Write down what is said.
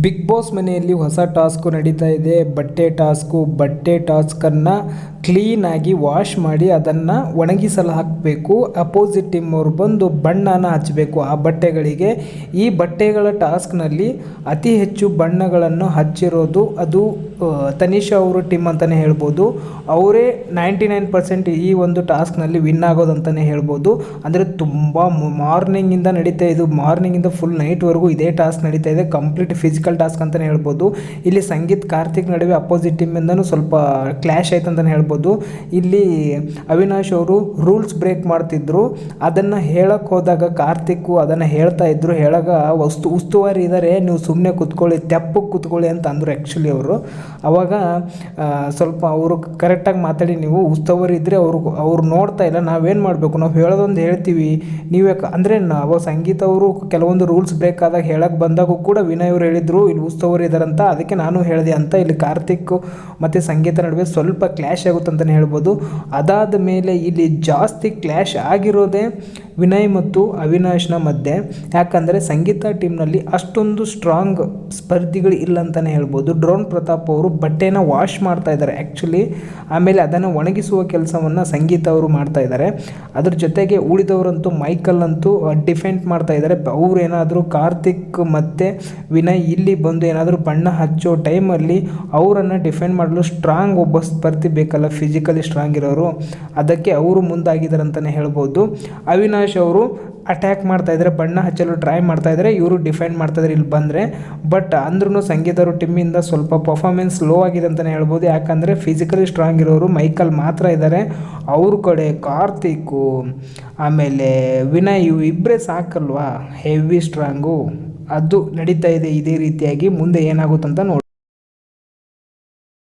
Big boss ಮನೆಯಲ್ಲಿ ಹೊಸ task ನಡೀತಾ ಇದೆ. ಬಟ್ಟೆ ಟಾಸ್ಕು ಬಟ್ಟೆ ಟಾಸ್ಕನ್ನು ಕ್ಲೀನಾಗಿ ವಾಶ್ ಮಾಡಿ ಅದನ್ನು ಒಣಗಿಸಲು ಹಾಕಬೇಕು ಅಪೋಸಿಟ್ ಟೀಮ್ ಅವರು ಬಂದು ಬಣ್ಣನ ಹಚ್ಚಬೇಕು ಆ ಬಟ್ಟೆಗಳಿಗೆ ಈ ಬಟ್ಟೆಗಳ ಟಾಸ್ಕ್ನಲ್ಲಿ ಅತಿ ಹೆಚ್ಚು ಬಣ್ಣಗಳನ್ನು ಹಚ್ಚಿರೋದು ಅದು ತನಿಷಾ ಅವರು ಟೀಮ್ ಅಂತಲೇ ಹೇಳ್ಬೋದು. ಅವರೇ ನೈಂಟಿ ನೈನ್ ಪರ್ಸೆಂಟ್ ಈ ಒಂದು ಟಾಸ್ಕ್ನಲ್ಲಿ ವಿನ್ ಆಗೋದು ಅಂತಲೇ ಹೇಳ್ಬೋದು. ಅಂದರೆ ತುಂಬ ಮಾರ್ನಿಂಗಿಂದ ನಡೀತಾ ಇದು. ಮಾರ್ನಿಂಗಿಂದ ಫುಲ್ ನೈಟ್ವರೆಗೂ ಇದೇ ಟಾಸ್ಕ್ ನಡೀತಾ ಇದೆ. ಕಂಪ್ಲೀಟ್ ಫಿಸಿಕಲ್ ಟಾಸ್ಕ್ ಅಂತಲೇ ಹೇಳ್ಬೋದು. ಇಲ್ಲಿ ಸಂಗೀತ್ ಕಾರ್ತಿಕ್ ನಡುವೆ ಅಪೋಸಿಟ್ ಟೀಮಿಂದನೂ ಸ್ವಲ್ಪ ಕ್ಲ್ಯಾಶ್ ಆಯ್ತು ಅಂತಲೇ ಹೇಳ್ಬೋದು. ಇಲ್ಲಿ ಅವಿನಾಶ್ ಅವರು ರೂಲ್ಸ್ ಬ್ರೇಕ್ ಮಾಡ್ತಿದ್ರು. ಅದನ್ನು ಹೇಳಕ್ಕೆ ಹೋದಾಗ ಕಾರ್ತಿಕ್ಕು ಅದನ್ನು ಹೇಳ್ತಾ ಇದ್ರು. ಹೇಳಾಗ ವಸ್ತು ಉಸ್ತುವಾರಿ ಇದ್ದಾರೆ ನೀವು ಸುಮ್ಮನೆ ಕುತ್ಕೊಳ್ಳಿ ತೆಪ್ಪಕ್ಕೆ ಕುತ್ಕೊಳ್ಳಿ ಅಂತ ಅಂದರು ಆ್ಯಕ್ಚುಲಿ ಅವರು. ಅವಾಗ ಸ್ವಲ್ಪ ಅವರು ಕರೆಕ್ಟಾಗಿ ಮಾತಾಡಿ, ನೀವು ಉಸ್ತುವಾರಿ ಇದ್ದರೆ ಅವರು, ಅವ್ರು ನೋಡ್ತಾ ಇಲ್ಲ, ನಾವೇನು ಮಾಡಬೇಕು? ನಾವು ಹೇಳೋದೊಂದು ಹೇಳ್ತೀವಿ. ನೀವು ಅಂದರೆ ನಾವು ಸಂಗೀತ ಅವರು ಕೆಲವೊಂದು ರೂಲ್ಸ್ ಬ್ರೇಕ್ ಆದಾಗ ಹೇಳಕ್ಕೆ ಬಂದಾಗೂ ಕೂಡ ವಿನಯ್ ಅವರು ಹೇಳಿದರು, ಇಲ್ಲಿ ಉಸ್ತುವಾರಿ ಇದ್ದಾರಂತ ಅದಕ್ಕೆ ನಾನು ಹೇಳಿದೆ ಅಂತ ಇಲ್ಲಿ ಕಾರ್ತಿಕ್ ಮತ್ತು ಸಂಗೀತ ನಡುವೆ ಸ್ವಲ್ಪ ಕ್ಲ್ಯಾಶ್ ಆಗುತ್ತೆ. ಅಂತಲೇ ಹೇಳ್ಬೋದು. ಅದಾದ ಮೇಲೆ ಇಲ್ಲಿ ಜಾಸ್ತಿ ಕ್ಲ್ಯಾಶ್ ಆಗಿರೋದೇ ವಿನಯ್ ಮತ್ತು ಅವಿನಾಶ್ನ ಮಧ್ಯೆ. ಯಾಕಂದರೆ ಸಂಗೀತ ಟೀಮ್ನಲ್ಲಿ ಅಷ್ಟೊಂದು ಸ್ಟ್ರಾಂಗ್ ಸ್ಪರ್ಧಿಗಳು ಇಲ್ಲ ಅಂತಲೇ ಹೇಳ್ಬೋದು. ಡ್ರೋನ್ ಪ್ರತಾಪ್ ಅವರು ಬಟ್ಟೆನ ವಾಶ್ ಮಾಡ್ತಾ ಇದ್ದಾರೆ ಆ್ಯಕ್ಚುಲಿ ಆಮೇಲೆ ಅದನ್ನು ಒಣಗಿಸುವ ಕೆಲಸವನ್ನು ಸಂಗೀತ ಅವರು ಮಾಡ್ತಾ ಇದ್ದಾರೆ. ಅದ್ರ ಜೊತೆಗೆ ಉಳಿದವರಂತೂ ಮೈಕಲ್ ಅಂತೂ ಡಿಫೆಂಡ್ ಮಾಡ್ತಾ ಇದ್ದಾರೆ. ಅವ್ರು ಏನಾದರೂ ಕಾರ್ತಿಕ್ ಮತ್ತು ವಿನಯ್ ಇಲ್ಲಿ ಬಂದು ಏನಾದರೂ ಬಣ್ಣ ಹಚ್ಚೋ ಟೈಮಲ್ಲಿ ಅವರನ್ನು ಡಿಫೆಂಡ್ ಮಾಡಲು ಸ್ಟ್ರಾಂಗ್ ಒಬ್ಬ ಸ್ಪರ್ಧಿ ಬೇಕಲ್ಲ ಫಿಸಿಕಲಿ ಸ್ಟ್ರಾಂಗ್ ಇರೋರು, ಅದಕ್ಕೆ ಅವರು ಮುಂದಾಗಿದ್ದಾರೆ ಅಂತಲೇ ಹೇಳ್ಬೋದು. ಅವಿನಾಶ್ ಅವರು ಅಟ್ಯಾಕ್ ಮಾಡ್ತಾ ಇದ್ದಾರೆ ಬಣ್ಣ ಹಚ್ಚಲು ಟ್ರೈ ಮಾಡ್ತಾ ಇದ್ದಾರೆ ಇವರು ಡಿಫೆಂಡ್ ಮಾಡ್ತಾ ಇದ್ದಾರೆ ಇಲ್ಲಿ ಬಂದರೆ ಬಟ್ ಅಂದ್ರೂ ಸಂಗೀತರು ಟಿಮ್ಮಿಂದ ಸ್ವಲ್ಪ ಪರ್ಫಾಮೆನ್ಸ್ ಲೋ ಆಗಿದೆ ಅಂತಲೇ ಹೇಳ್ಬೋದು. ಯಾಕಂದರೆ ಫಿಸಿಕಲಿ ಸ್ಟ್ರಾಂಗ್ ಇರೋರು ಮೈಕಲ್ ಮಾತ್ರ ಇದ್ದಾರೆ ಅವ್ರ ಕಡೆ ಕಾರ್ತಿಕು, ಆಮೇಲೆ ವಿನಯ್ ಇವು ಇಬ್ಬರೇ ಸಾಕಲ್ವಾ? ಹೆವಿ ಸ್ಟ್ರಾಂಗು ಅದು ನಡೀತಾ ಇದೆ ಇದೇ ರೀತಿಯಾಗಿ, ಮುಂದೆ ಏನಾಗುತ್ತಂತ ನೋಡಿ